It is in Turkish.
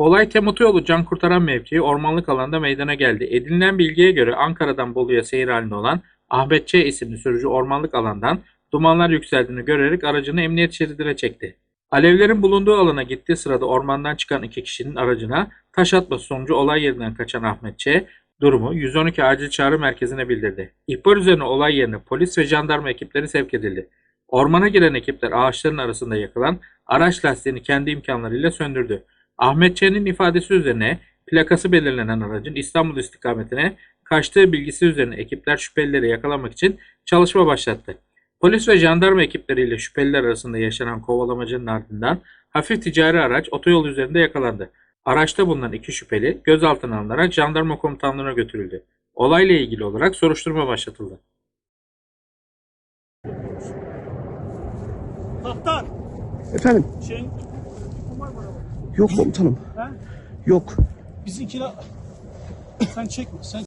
Olay Temutoyolu Can Kurtaran mevkii ormanlık alanda meydana geldi. Edinilen bilgiye göre Ankara'dan Bolu'ya seyir halinde olan Ahmet Ç. isimli sürücü ormanlık alandan dumanlar yükseldiğini görerek aracını emniyet şeridine çekti. Alevlerin bulunduğu alana gittiği sırada ormandan çıkan iki kişinin aracına taş atması sonucu olay yerinden kaçan Ahmet Ç. durumu 112 acil çağrı merkezine bildirdi. İhbar üzerine olay yerine polis ve jandarma ekipleri sevk edildi. Ormana giren ekipler ağaçların arasında yakılan araç lastiğini kendi imkanlarıyla söndürdü. Ahmet Ç'nin ifadesi üzerine plakası belirlenen aracın İstanbul istikametine kaçtığı bilgisi üzerine ekipler şüphelileri yakalamak için çalışma başlattı. Polis ve jandarma ekipleriyle şüpheliler arasında yaşanan kovalamacının ardından hafif ticari araç otoyol üzerinde yakalandı. Araçta bulunan iki şüpheli gözaltına alınarak jandarma komutanlığına götürüldü. Olayla ilgili olarak soruşturma başlatıldı. Kaptan. Efendim? Şey, Yok komutanım. ha? Yok. Bizimkiler... Sen çekme, sen